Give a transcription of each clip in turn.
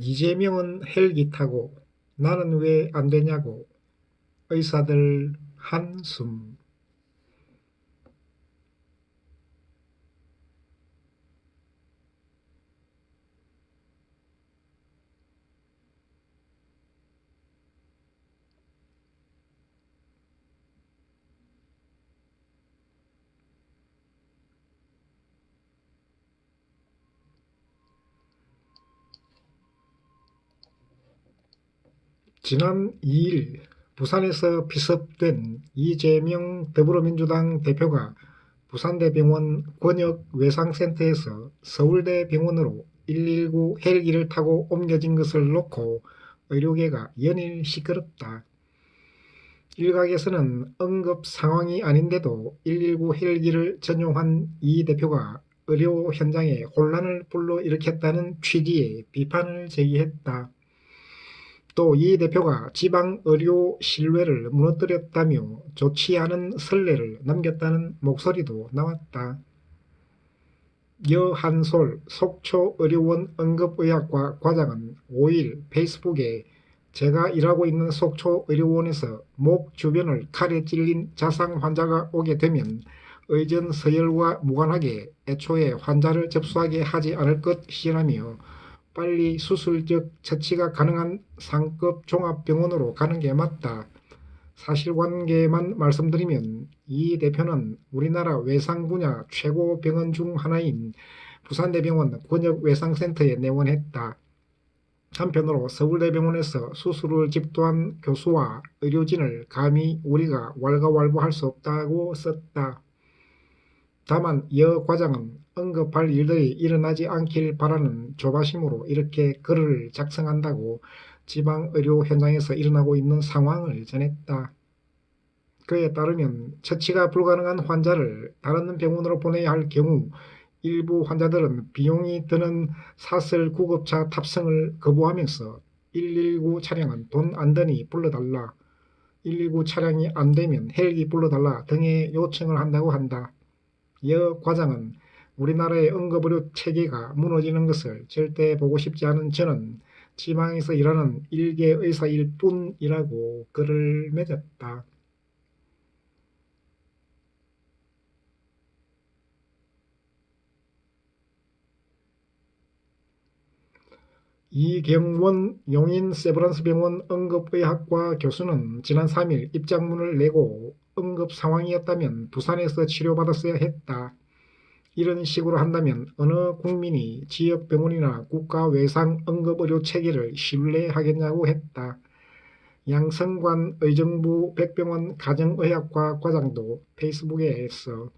이재명은 헬기 타고 나는 왜 안 되냐고 의사들 한숨 지난 2일 부산에서 피습된 이재명 더불어민주당 대표가 부산대병원 권역외상센터에서 서울대병원으로 119 헬기를 타고 옮겨진 것을 놓고 의료계가 연일 시끄럽다. 일각에서는 응급 상황이 아닌데도 119 헬기를 전용한 이 대표가 의료 현장에 혼란을 불러일으켰다는 취지의 비판을 제기했다. 또 이 대표가 지방 의료 신뢰를 무너뜨렸다며 좋지 않은 선례를 남겼다는 목소리도 나왔다. 여한솔 속초의료원 응급의학과 과장은 5일 페이스북에 제가 일하고 있는 속초의료원에서 목 주변을 칼에 찔린 자상 환자가 오게 되면 의전 서열과 무관하게 애초에 환자를 접수하게 하지 않을 것이라며 빨리 수술적 처치가 가능한 상급 종합병원으로 가는 게 맞다. 사실관계만 말씀드리면 이 대표는 우리나라 외상 분야 최고 병원 중 하나인 부산대병원 권역외상센터에 내원했다. 한편으로 서울대병원에서 수술을 집도한 교수와 의료진을 감히 우리가 왈가왈부할 수 없다고 썼다. 다만 여 과장은 언급할 일들이 일어나지 않길 바라는 조바심으로 이렇게 글을 작성한다고 지방의료 현장에서 일어나고 있는 상황을 전했다. 그에 따르면 처치가 불가능한 환자를 다른 병원으로 보내야 할 경우 일부 환자들은 비용이 드는 사설 구급차 탑승을 거부하면서 119 차량은 돈 안 드니 불러달라, 119 차량이 안 되면 헬기 불러달라 등의 요청을 한다고 한다. 여 과장은 우리나라의 응급의료 체계가 무너지는 것을 절대 보고 싶지 않은 저는 지방에서 일하는 일개 의사일 뿐이라고 글을 맺었다. 이경원 용인 세브란스병원 응급의학과 교수는 지난 3일 입장문을 내고 응급 상황이었다면 부산에서 치료받았어야 했다. 이런 식으로 한다면 어느 국민이 지역병원이나 국가 외상 응급의료 체계를 신뢰하겠냐고 했다. 양성관 의정부 백병원 가정의학과 과장도 페이스북에서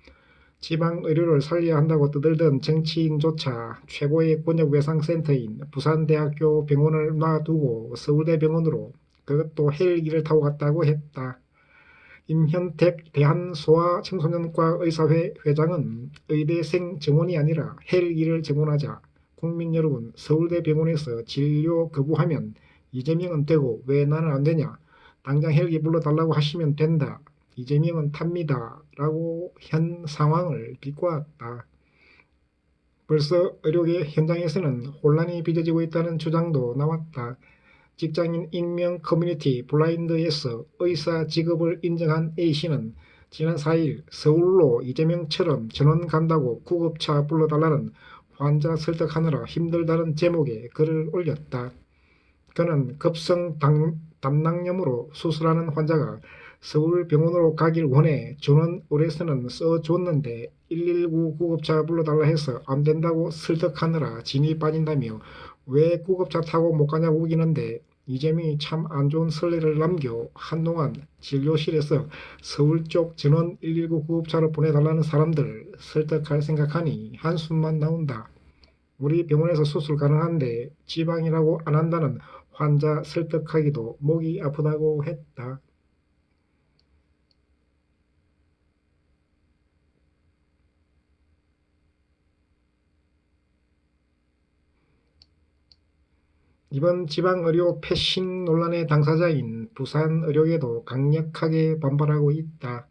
지방의료를 살려야 한다고 떠들던 정치인조차 최고의 권역외상센터인 부산대학교 병원을 놔두고 서울대병원으로 그것도 헬기를 타고 갔다고 했다. 임현택 대한소아청소년과 의사회 회장은 의대생 정원이 아니라 헬기를 정원하자 국민 여러분 서울대 병원에서 진료 거부하면 이재명은 되고 왜 나는 안 되냐 당장 헬기 불러달라고 하시면 된다 이재명은 탑니다 라고 현 상황을 비꼬았다. 벌써 의료계 현장에서는 혼란이 빚어지고 있다는 주장도 나왔다. 직장인 익명 커뮤니티 블라인드에서 의사 직업을 인정한 A씨는 지난 4일 서울로 이재명처럼 전원 간다고 구급차 불러달라는 환자 설득하느라 힘들다는 제목의 글을 올렸다. 그는 급성 담낭염으로 수술하는 환자가 서울병원으로 가길 원해 전원 의뢰서는 써줬는데 119 구급차 불러달라 해서 안 된다고 설득하느라 진이 빠진다며 왜 구급차 타고 못 가냐고 우기는데 이재명이 참 안 좋은 선례를 남겨 한동안 진료실에서 서울 쪽 전원 119 구급차로 보내달라는 사람들 설득할 생각하니 한숨만 나온다. 우리 병원에서 수술 가능한데 지방이라고 안 한다는 환자 설득하기도 목이 아프다고 했다. 이번 지방의료 패싱 논란의 당사자인 부산의료계도 강력하게 반발하고 있다.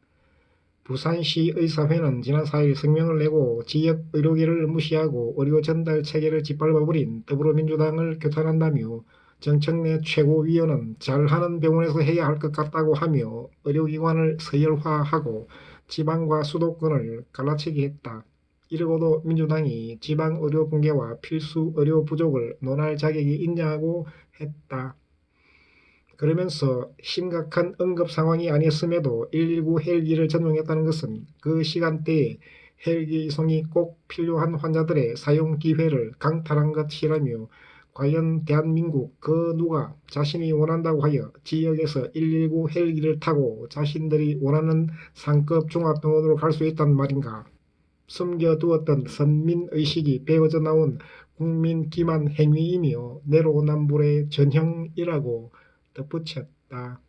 부산시 의사회는 지난 4일 성명을 내고 지역 의료계를 무시하고 의료 전달 체계를 짓밟아버린 더불어민주당을 규탄한다며 정청 내 최고위원은 잘하는 병원에서 해야 할 것 같다고 하며 의료기관을 서열화하고 지방과 수도권을 갈라치기 했다. 이러고도 민주당이 지방 의료 붕괴와 필수 의료 부족을 논할 자격이 있냐고 했다. 그러면서 심각한 응급 상황이 아니었음에도 119 헬기를 전용했다는 것은 그 시간대에 헬기 이송이 꼭 필요한 환자들의 사용 기회를 강탈한 것이라며 과연 대한민국 그 누가 자신이 원한다고 하여 지역에서 119 헬기를 타고 자신들이 원하는 상급 종합병원으로 갈 수 있단 말인가. 숨겨두었던 선민의식이 배어져 나온 국민 기만 행위이며 내로남불의 전형이라고 덧붙였다.